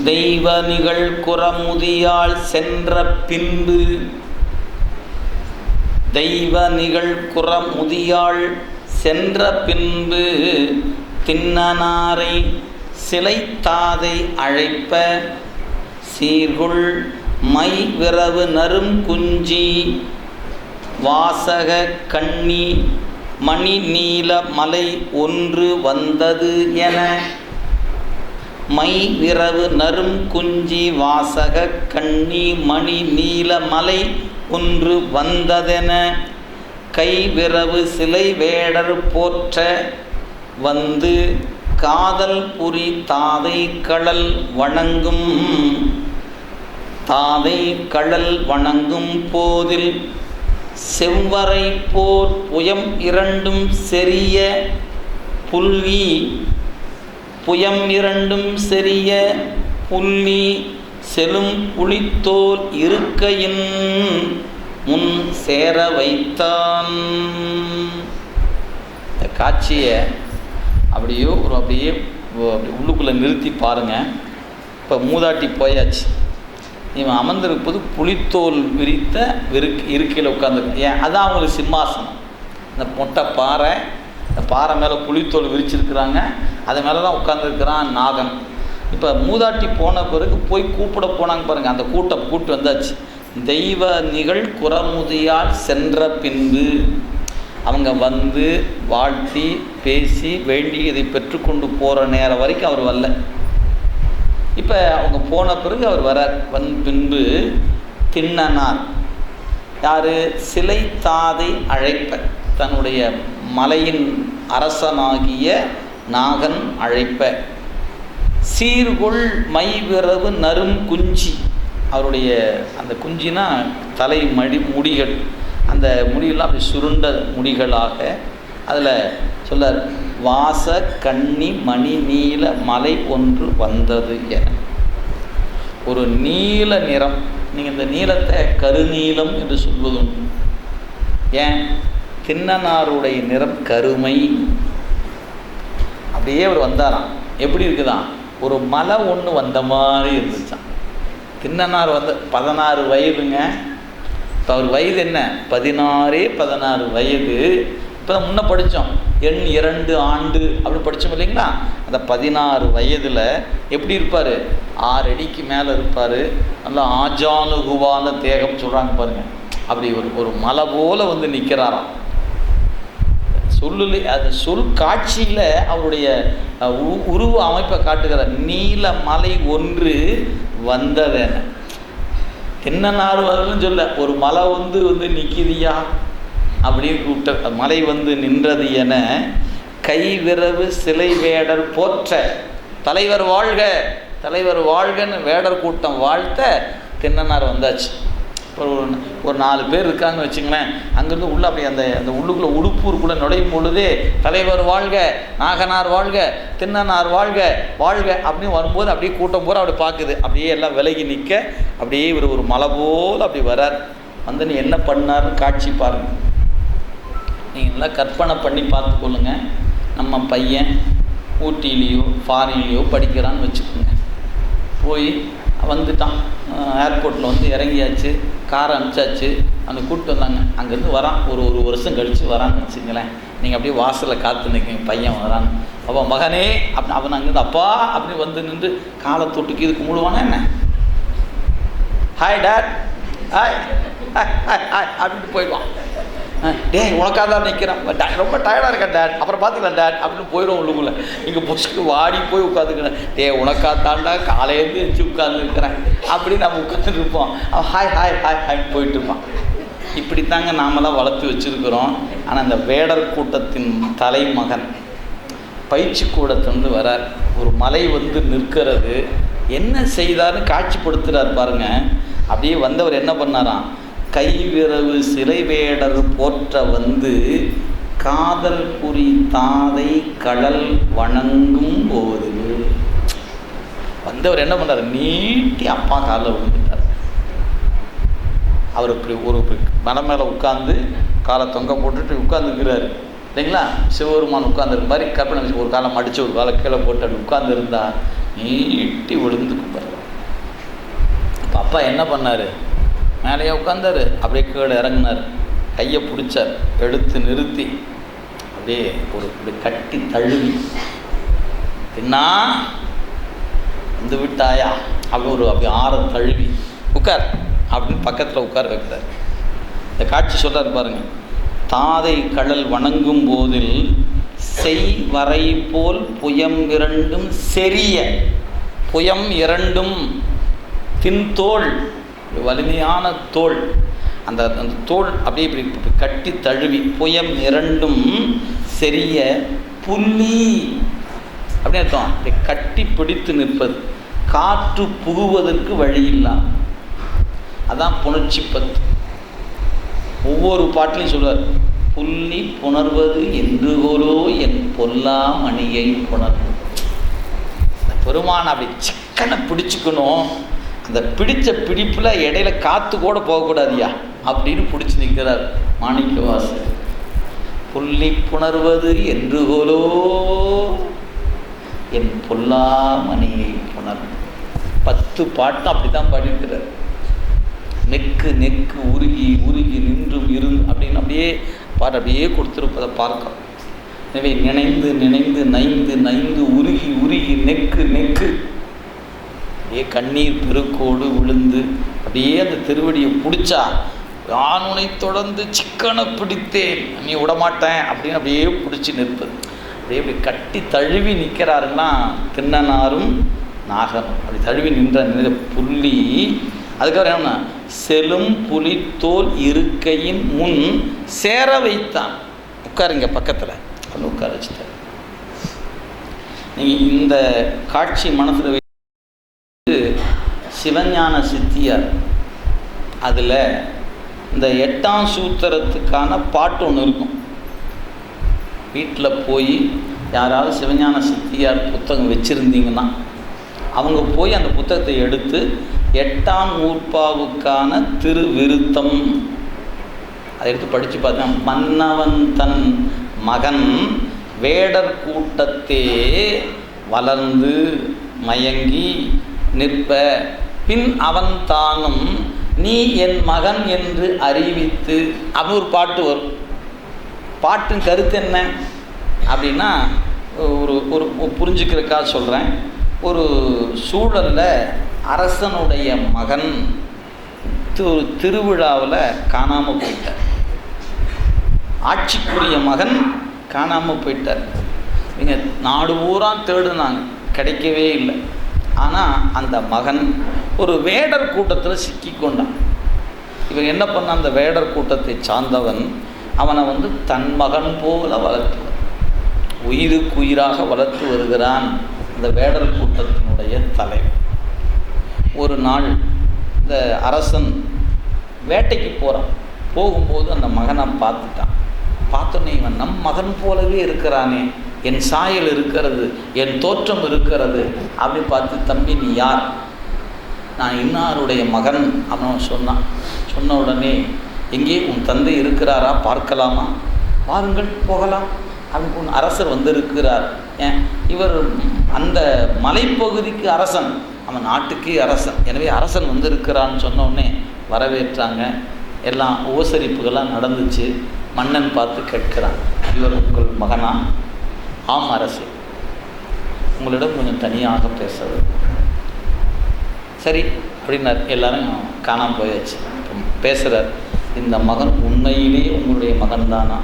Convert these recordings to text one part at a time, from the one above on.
தெய்வ நிகழ் குறமுதியால் சென்ற பின்பு தெய்வ நிகழ் குறமுதியால் சென்ற பின்பு தின்னனாரை சிலைத்தாதை அழைப்ப சீர்குள் மை விரவு நரும் குஞ்சி வாசக கண்ணி மணி நீல மலை ஒன்று வந்தது என மை விரவு நரும் குஞ்சி வாசக கண்ணி மணி நீல மலை ஒன்று வந்ததென. கை விரவு சிலை வேடர் போற்ற வந்து காதல் புரி தாதை கடல் வணங்கும். தாதை கடல் வணங்கும் போதில் செவ்வரை போர் புயம் இரண்டும் செறிய புல்வி புயம் இரண்டும் செறிய புள்ளி செலும் புளித்தோல் இருக்கையின் முன் சேர வைத்தான். இந்த காட்சியை அப்படியே ஒரு அப்படியே அப்படி உள்ளுக்குள்ளே நிறுத்தி பாருங்கள் இப்போ மூதாட்டி போயாச்சு. இவன் அமர்ந்திருப்பது புளித்தோல் விரித்த விருக் இருக்கையில் உட்காந்துருக்கு ஏன்? அதான் அவங்களுக்கு சிம்மாசனம். இந்த மொட்டை பாறை பாறை மேலே புளித்தோல் விரிச்சிருக்கிறாங்க. அது மேலே தான் உட்காந்துருக்கிறான் நாகன் இப்போ மூதாட்டி போன பிறகு போய் கூப்பிட போனாங்க பாருங்கள் அந்த கூட்டம் கூட்டு வந்தாச்சு. தெய்வ நிகழ் குறமுதியால் சென்ற பின்பு அவங்க வந்து வாழ்த்தி பேசி வேண்டியதை பெற்றுக்கொண்டு போகிற நேரம் வரைக்கும் அவர் வரல. இப்போ அவங்க போன பிறகு அவர் வரார். வன் பின்பு திண்ணனார். யார்? சிலை தாதை அழைப்ப தன்னுடைய மலையின் அரசனாகிய நாகன் அழைப்ப. சீர்கொள் மை விரவு நரும் குஞ்சி. அவருடைய அந்த குஞ்சினா தலை மடி முடிகள். அந்த முடியெல்லாம் அப்படி சுருண்ட முடிகளாக அதில் சொல்லார் வாச கன்னி மணி நீல மலை ஒன்று வந்தது என. ஒரு நீல நிறம் நீங்கள் இந்த நீளத்தை கருநீலம் என்று சொல்வதுண்டு. ஏன்? தின்னனாருடைய நிறம் கருமை. அப்படியே அவர் வந்தாராம். எப்படி இருக்குதான்? ஒரு மலை ஒன்று வந்த மாதிரி இருந்துச்சான் தின்னனார் வந்து பதினாறு வயதுங்க. இப்போ அவர் வயது என்ன? பதினாறே பதினாறு வயது. இப்போ முன்ன படித்தோம் எண் இரண்டு ஆண்டு அப்படி படித்தோம் இல்லைங்களா? அந்த பதினாறு வயதில் எப்படி இருப்பார்? ஆறு அடிக்கு மேலே இருப்பார். நல்லா ஆஜானுகுவான தேகம் சொல்கிறாங்க பாருங்கள் அப்படி ஒரு ஒரு மலை போல் வந்து நிற்கிறாராம் சொல்லில் அது சொல் காட்சியில் அவருடைய உ- உருவ அமைப்பை காட்டுகிறார். நீல மலை ஒன்று வந்ததென என்ன நாடுவதுன்னு சொல்ல ஒரு மலை வந்து வந்து நிற்கிதியா அப்படின்னு கூப்பிட்ட மலை வந்து நின்றது என கை விரவு சிலை வேடர் போற்ற. தலைவர் வாழ்க தலைவர் வாழ்கன்னு வேடர் கூட்டம் வாழ்த்த தின்னனார் வந்தாச்சு. இப்போ ஒரு ஒரு நாலு பேர் இருக்காங்கன்னு வச்சுங்களேன் அங்கேருந்து உள்ள அப்படி அந்த அந்த உள்ளுக்குள்ளே உடுப்பூருக்குள்ளே நுழையும் பொழுதே தலைவர் வாழ்க நாகனார் வாழ்க தின்னனார் வாழ்க வாழ்க அப்படின்னு வரும்போது அப்படியே கூட்டம் பூரா அப்படி பார்க்குது அப்படியே எல்லாம் விலகி நிற்க அப்படியே இவர் ஒரு மலை போல் அப்படி வரார் வந்து நீ என்ன பண்ணாருன்னு காட்சி பாருங்க. நீங்கள் நல்லா கற்பனை பண்ணி பார்த்துக்கொள்ளுங்க நம்ம பையன் ஊட்டிலேயோ ஃபாரின்லேயோ படிக்கிறான்னு வச்சுக்கோங்க. போய் வந்துட்டான். ஏர்போர்ட்டில் வந்து இறங்கியாச்சு. காரை அனுப்பிச்சாச்சு. அந்த கூப்பிட்டு வந்தாங்க. அங்கேருந்து வரான். ஒரு ஒரு வருஷம் கழித்து வரான்னு வச்சுங்களேன் நீங்கள் அப்படியே வாசலில் காத்து நிற்கிங்க பையன் வரான். அப்போ மகனே அப்படி அவன் அங்கேருந்து அப்பா அப்படி வந்து நின்று காலை தொட்டுக்கு இது கும்பிடுவானா என்ன? Hi dad hi hi hi hi அப்படின்ட்டு போயிடுவான். டே உனக்காக தான் நிற்கிறான் ரொம்ப டயர்டாக இருக்கேன் டேட் அப்புறம் பார்த்துக்கலாம் டேட் அப்படின்னு போயிடும் உள்ளுக்குள்ள. இங்கே பொசுக்கு வாடி போய் உட்காந்துக்கிறேன். டே உனக்காக தாண்டா காலையிலேருந்து உட்காந்து உட்காந்துருக்கிறேன். அப்படின்னு நம்ம உட்காந்துருப்போம் இருப்போம். அவன் ஹாய் ஹாய் ஹாய் ஹாய்னு போயிட்டு இருப்பான். இப்படி தாங்க நாமெல்லாம் வளர்த்து வச்சுருக்கிறோம். ஆனால் அந்த வேடர் கூட்டத்தின் தலைமகன் பயிற்சி கூடத்திலிருந்து வரார். ஒரு மலை வந்து நிற்கிறது. என்ன செய்தார்னு காட்சிப்படுத்துகிறார் பாருங்கள் அப்படியே வந்தவர் என்ன பண்ணாராம்? கைவிரவு சிறைவேடர் போற்ற வந்து காதல் புரி தாதை கடல் வணங்கும் போது. வந்தவர் என்ன பண்ணார் நீட்டி அப்பா காலில் விழுந்துட்டார். அவர் இப்படி ஒரு இப்படி மலை மேலே உட்காந்து காலை தொங்க போட்டுட்டு உட்காந்துருக்கிறாரு இல்லைங்களா? சிவபெருமான் உட்காந்துருக்க மாதிரி கற்பனை வச்சு ஒரு காலை மடித்து ஒரு காலை கீழே போட்டு அப்படி உட்காந்துருந்தா நீட்டி விழுந்து கும்பிட்றார். இப்போ அப்பா என்ன பண்ணார்? மேலேயே உட்காந்தாரு அப்படியே கீழே இறங்குனார். கையை பிடிச்சார். எடுத்து நிறுத்தி அப்படியே ஒரு இப்படி கட்டி தழுவி. பின்னா வந்து விட்டாயா? அப்படி ஒரு அப்படி ஆற தழுவி. உட்கார். அப்படின்னு பக்கத்தில் உட்கார வைக்கிறார். இந்த காட்சி சொல்கிறார் பாருங்கள் தாதை கடல் வணங்கும் போதில் செய் வரை போல் புயம் இரண்டும் செரிய புயம் இரண்டும் தின்தோல் வலிமையான தோல். அந்த அந்த தோல் அப்படியே இப்படி கட்டி தழுவி புயம் இரண்டும் செரிய புள்ளி அப்படின்னு அர்த்தம். அப்படி கட்டி பிடித்து நிற்பது. காற்று புகுவதற்கு வழி இல்லாம அதான் புணர்ச்சி பத்து. ஒவ்வொரு பாட்டிலையும் சொல்வார் புள்ளி புணர்வது என்றுகோலோ என் பொல்லா மணியை புணர்வு அந்த பெருமான் அப்படி சிக்கனை பிடிச்சிக்கணும். அந்த பிடித்த பிடிப்பில் இடையில காற்று கூட போகக்கூடாதியா அப்படின்னு பிடிச்சி நிற்கிறார் மாணிக்கவாசர். புள்ளி புணர்வது என்றுகோலோ என் பொல்லா புணர். பத்து பாட்டு அப்படி தான் பாடியிருக்கிறார். நெக்கு நெக்கு உருகி உருகி நின்றும் இரு அப்படின்னு அப்படியே பாட்டு அப்படியே கொடுத்துருப்பதை பார்க்கலாம் எனவே நினைந்து நினைந்து நைந்து நைந்து உருகி உருகி நெக்கு நெக்கு அப்படியே கண்ணீர் பெருக்கோடு விழுந்து அப்படியே அந்த திருவடியை பிடிச்சா நான் உன்னை தொடர்ந்து சிக்கனை பிடித்தேன் நீ விடமாட்டேன் அப்படின்னு அப்படியே பிடிச்சி நிற்பது. அப்படியே இப்படி கட்டி தழுவி நிற்கிறாருன்னா தின்னனாரும் நாகனும். அப்படி தழுவி நின்ற நின்ற புள்ளி அதுக்கப்புறம் என்ன செலும் புலித்தோல் இருக்கையின் முன் சேர வைத்தான். உட்காருங்க பக்கத்தில். வந்து உட்கார வச்சுட்டார். நீங்கள் இந்த காட்சி மனசில் சிவஞான சித்தியார். அதில் இந்த எட்டாம் சூத்திரத்துக்கான பாட்டு ஒன்று இருக்கும். வீட்டில் போய் யாராவது சிவஞான சித்தியார் புத்தகம் வச்சுருந்தீங்கன்னா அவங்க போய் அந்த புத்தகத்தை எடுத்து எட்டாம் நூற்பாவுக்கான திருவிருத்தம் அதை எடுத்து படித்து பார்த்தேன் மன்னவன் தன் மகன் வேடர் கூட்டத்தே வளர்ந்து மயங்கி நிற்ப. பின் அவன் தானும் நீ என் மகன் என்று அறிவித்து அப்படி ஒரு பாட்டு வரும். பாட்டின் கருத்து என்ன? அப்படின்னா ஒரு ஒரு புரிஞ்சுக்கிறதுக்காக சொல்கிறேன் ஒரு சூழலில் அரசனுடைய மகன் ஒரு திருவிழாவில் காணாமல் போயிட்டார். ஆட்சிக்குரிய மகன் காணாமல் போயிட்டார். இங்கே நாடு பூரா தேடுனாங்க. கிடைக்கவே இல்லை. ஆனால் அந்த மகன் ஒரு வேடர் கூட்டத்தில் சிக்கி கொண்டான் இவன் என்ன பண்ண அந்த வேடர் கூட்டத்தை சார்ந்தவன் அவனை வந்து தன் மகன் போல வளர்த்து உயிருக்கு உயிராக வளர்த்து வருகிறான் இந்த வேடர் கூட்டத்தினுடைய தலைவர் ஒரு நாள் இந்த அரசன் வேட்டைக்கு போகிறான் போகும்போது அந்த மகனை பார்த்துட்டான். பார்த்தோன்னே இவன் நம் மகன் போலவே இருக்கிறானே. என் சாயல் இருக்கிறது என் தோற்றம் இருக்கிறது அப்படி பார்த்து தம்பி நீ யார்? நான் இன்னாருடைய மகன் அவன் சொன்னான். சொன்ன உடனே எங்கே உன் தந்தை இருக்கிறாரா? பார்க்கலாமா? வாருங்கள் போகலாம். அதுக்கு உன் அரசர் வந்திருக்கிறார். ஏன்? இவர் அந்த மலைப்பகுதிக்கு அரசன். அவன் நாட்டுக்கே அரசன். எனவே அரசன் வந்திருக்கிறான்னு சொன்ன உடனே வரவேற்றாங்க. எல்லாம் உபசரிப்புகள்லாம் நடந்துச்சு. மன்னன் பார்த்து கேட்கிறான் இவர் உங்கள் மகனா? ஆம் அரசு உங்களிடம் கொஞ்சம் தனியாக பேசுறது சரி அப்படின்னார். எல்லாரும் காணாமல் போயாச்சு. பேசுகிறார் இந்த மகன் உண்மையிலேயே உங்களுடைய மகன் தானா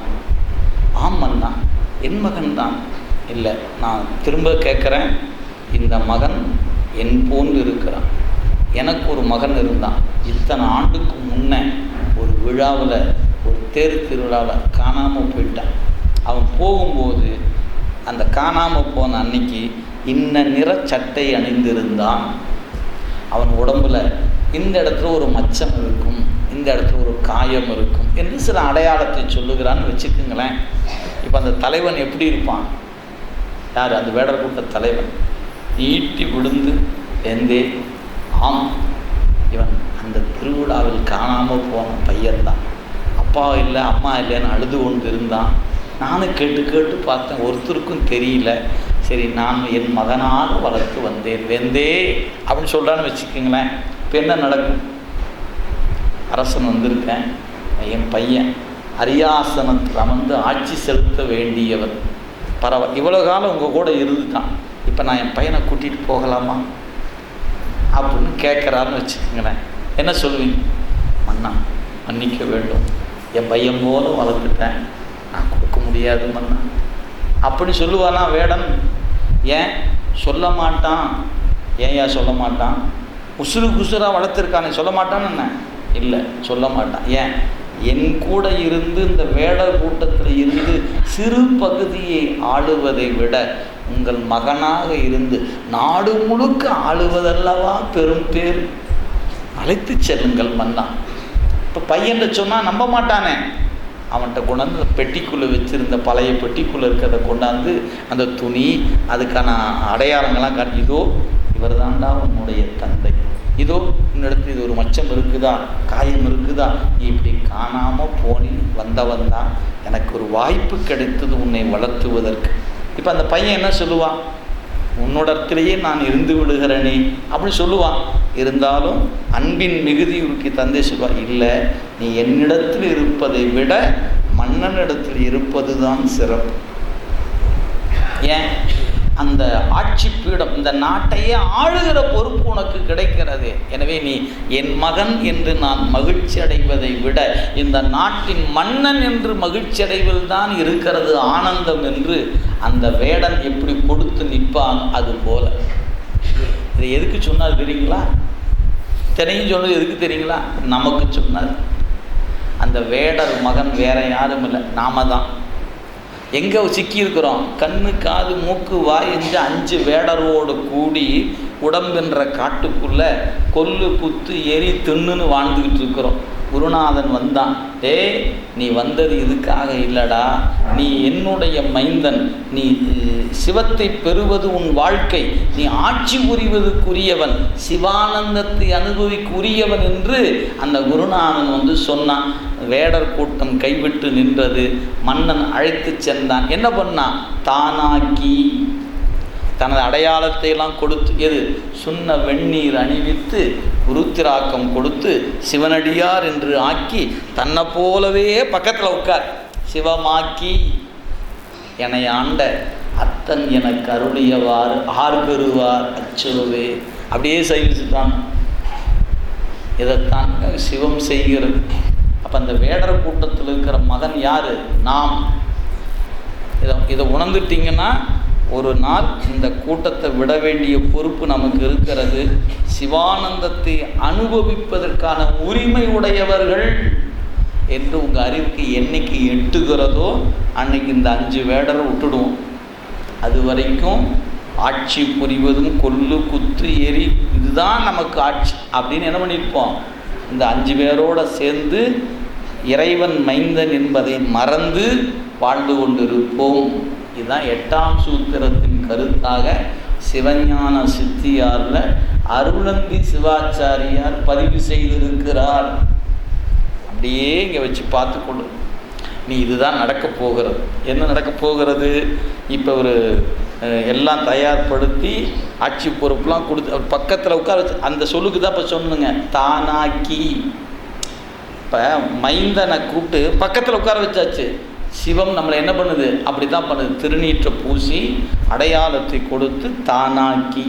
ஆம் மன்னா என் மகன் தான் இல்லை நான் திரும்ப கேட்குறேன். இந்த மகன் என் போன்று இருக்கிறான். எனக்கு ஒரு மகன் இருந்தான். இத்தனை ஆண்டுக்கு முன்னே ஒரு விழாவில் ஒரு தேர் திருவிழாவில் காணாமல் போயிட்டான். அவன் போகும்போது அந்த காணாமல் போன அன்னைக்கு இன்ன நிற சட்டை அணிந்திருந்தான். அவன் உடம்புல இந்த இடத்துல ஒரு மச்சம் இருக்கும் இந்த இடத்துல ஒரு காயம் இருக்கும் என்று சில அடையாளத்தை சொல்லுகிறான்னு வச்சுக்கோங்களேன். இப்போ அந்த தலைவன் எப்படி இருப்பான்? யார்? அந்த வேடர் கூட்ட தலைவன். ஈட்டி விழுந்து எந்தே? ஆம். இவன் அந்த திருவிழாவில் காணாமல் போன பையன்தான். அப்பா இல்லை அம்மா இல்லைன்னு அழுது கொண்டு இருந்தான் நானும் கேட்டு கேட்டு பார்த்தேன். ஒருத்தருக்கும் தெரியல. சரி நான் என் மகனாக வளர்த்து வந்தேன். வெந்தே அப்படின்னு சொல்கிறான்னு வச்சுக்கோங்களேன். இப்போ என்ன நடக்கும்? அரசன் வந்திருக்கேன். என் பையன் அரியாசனத்தில் அமர்ந்து ஆட்சி செலுத்த வேண்டியவர் பரவாயில்ல இவ்வளோ காலம் உங்கள் கூட இருந்துட்டான். இப்போ நான் என் பையனை கூட்டிகிட்டு போகலாமா? அப்படின்னு கேட்குறாருன்னு வச்சுக்கோங்களேன். என்ன சொல்லுவீங்க? மன்னா மன்னிக்க வேண்டும். என் பையன் போல வளர்த்துட்டேன். முடியாது மன்னா அப்படி சொல்லுவானா வேடன் ஏன்? சொல்ல மாட்டான். ஏன் ஏன் சொல்ல மாட்டான்? உசுறு குசுராக வளர்த்துருக்கானே சொல்ல மாட்டான்னு என்ன? இல்லை சொல்ல மாட்டான். ஏன்? என் கூட இருந்து இந்த வேடர் கூட்டத்தில் இருந்து சிறு பகுதியை ஆளுவதை விட உங்கள் மகனாக இருந்து நாடு முழுக்க ஆளுவதல்லவா பெரும் பேர்? அழைத்து செல்லுங்கள் மன்னா. இப்போ பையன் சொன்னால் நம்ப மாட்டானே. அவன்கிட்ட கொண்டாந்து அந்த பெட்டிக்குள்ளே வச்சுருந்த பழைய பெட்டிக்குள்ளே இருக்கிறத கொண்டாந்து அந்த துணி அதுக்கான அடையாளங்கள்லாம் காட்டி இதோ இவர் தாண்டா உன்னுடைய தந்தை. இதோ இன்னிடத்து இது ஒரு மச்சம் இருக்குதா? காயம் இருக்குதா? இப்படி காணாமல் போனி வந்தவன் தான் எனக்கு ஒரு வாய்ப்பு கிடைத்தது உன்னை வளர்த்துவதற்கு. இப்போ அந்த பையன் என்ன சொல்லுவான்? உன்னுடத்திலேயே நான் இருந்து விடுகிறேனே அப்படின்னு சொல்லுவான். இருந்தாலும் அன்பின் மிகுதிக்கு தந்தை சொல்வா இல்லை நீ என்னிடத்தில் இருப்பதை விட மன்னனிடத்தில் இருப்பது தான் சிறப்பு. ஏன்? அந்த ஆட்சி பீடம் இந்த நாட்டையே ஆளுகிற பொறுப்பு உனக்கு கிடைக்கிறது. எனவே நீ என் மகன் என்று நான் மகிழ்ச்சி அடைவதை விட இந்த நாட்டின் மன்னன் என்று மகிழ்ச்சி அடைவில் தான் இருக்கிறது ஆனந்தம் என்று அந்த வேடன் எப்படி கொடுத்து நிற்பான் அது போல. இதை எதுக்கு சொன்னார் தெரியுங்களா? தெரியும் சொன்னது எதுக்கு தெரியுங்களா? நமக்கு சொன்னார். அந்த வேடர் மகன் வேற யாரும் இல்லை. நாம தான். எங்கே சிக்கியிருக்கிறோம்? கண்ணு காது மூக்கு வாய் இந்த அஞ்சு வேடரோடு கூடி உடம்பென்ற காட்டுக்குள்ளே கொல்லு குத்து எரி தின்னுன்னு வாழ்ந்துக்கிட்டு இருக்கிறோம். குருநாதன் வந்தான். டே நீ வந்தது இதுக்காக இல்லடா. நீ என்னுடைய மைந்தன். நீ சிவத்தை பெறுவது உன் வாழ்க்கை. நீ ஆட்சி புரிவதற்குரியவன் சிவானந்தத்தை அனுபவிக்குரியவன் என்று அந்த குருநாதன் வந்து சொன்னான். வேடர் கூட்டம் கைவிட்டு நின்றது. மன்னன் அழைத்து சென்றான். என்ன பண்ணான் தானாக்கி தனது அடையாளத்தை எல்லாம் கொடுத்து எது? சுண்ண வெந்நீர் அணிவித்து உருத்திராக்கம் கொடுத்து சிவனடியார் என்று ஆக்கி தன்னை போலவே பக்கத்தில் உட்கார். சிவமாக்கி என்னை ஆண்ட அத்தன் எனக்கு அருளியவாறு ஆர்பெறுவார் அச்சுருவே அப்படியே சைவிச்சுட்டான் இதைத்தான் சிவம் செய்கிறது. அப்போ அந்த வேடர கூட்டத்தில் இருக்கிற மகன் யார்? நாம். இதை இதை உணர்ந்துட்டிங்கன்னா ஒரு நாள் இந்த கூட்டத்தை விட வேண்டிய பொறுப்பு நமக்கு இருக்கிறது. சிவானந்தத்தை அனுபவிப்பதற்கான உரிமை உடையவர்கள் என்று உங்கள் அறிவுக்கு என்னைக்கு எட்டுகிறதோ அன்னைக்கு இந்த அஞ்சு வேடரை விட்டுடுவோம். அது வரைக்கும் ஆட்சி புரிவதும் கொல்லு குத்து எரி இதுதான் நமக்கு ஆட்சி அப்படின்னு என்ன பண்ணியிருப்போம் இந்த அஞ்சு பேரோடு சேர்ந்து இறைவன் மைந்தன் என்பதை மறந்து வாழ்ந்து கொண்டிருப்போம். இதுதான் எட்டாம் சூத்திரத்தின் கருத்தாக சிவஞான சித்தியாரில் அருளந்தி சிவாச்சாரியார் பதிவு செய்திருக்கிறார். அப்படியே இங்கே வச்சு பார்த்து கொடு நீ இதுதான் நடக்கப் போகிறது. என்ன நடக்கப் போகிறது? இப்போ ஒரு எல்லாம் தயார்படுத்தி ஆட்சி பொறுப்புலாம் கொடுத்து பக்கத்தில் உட்கார வச்சு அந்த சொல்லுக்கு தான் இப்போ சொன்னுங்க தானாக்கி. இப்போ மைந்தனை கூப்பிட்டு பக்கத்தில் உட்கார வச்சாச்சு. சிவம் நம்மளை என்ன பண்ணுது? அப்படி தான் பண்ணுது. திருநீற்றை பூசி அடையாளத்தை கொடுத்து தானாக்கி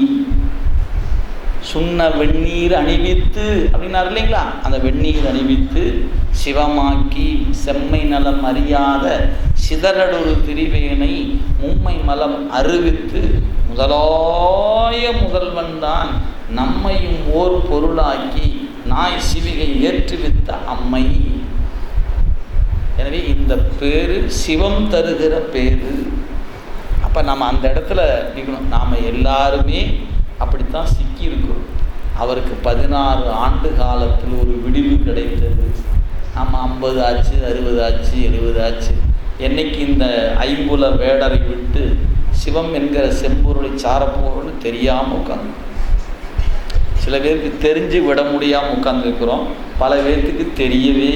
சுண்ண வெந்நீர் அணிவித்து அப்படின்னாரு இல்லைங்களா? அந்த வெந்நீர் அணிவித்து சிவமாக்கி செம்மை நலம் அறியாத சிதறடொரு திரிவேனை மும்மை மலம் அறிவித்து முதலாய முதல்வன் தான் நம்மையும் ஓர் பொருளாக்கி நாய் சிவிகை ஏற்றுவித்த அம்மை. எனவே இந்த பேரு சிவம் தருகிற பேரு. அப்போ நம்ம அந்த இடத்துல நிற்கணும் நாம் எல்லாருமே அப்படித்தான் சிக்கி இருக்கிறோம் அவருக்கு பதினாறு ஆண்டு காலத்தில் ஒரு விடிவு கிடைத்தது. நம்ம ஐம்பது ஆச்சு அறுபது ஆச்சு எழுபது ஆச்சு. என்னைக்கு இந்த ஐம்புல வேடரை விட்டு சிவம் என்கிற செம்பொருளை சாரப்போகிறோன்னு தெரியாமல் உட்காந்து சில பேருக்கு தெரிஞ்சு விட முடியாமல் உட்காந்துருக்குறோம் பல பேர்த்துக்கு தெரியவே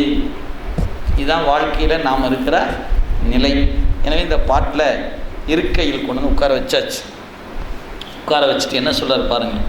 இதுதான் வாழ்க்கையில் நாம் இருக்கிற நிலை. எனவே இந்த பாட்டில் இருக்கையில் கொண்டு வந்து உட்கார வச்சாச்சு. உட்கார வச்சுட்டு என்ன சொல்கிறார் பாருங்கள்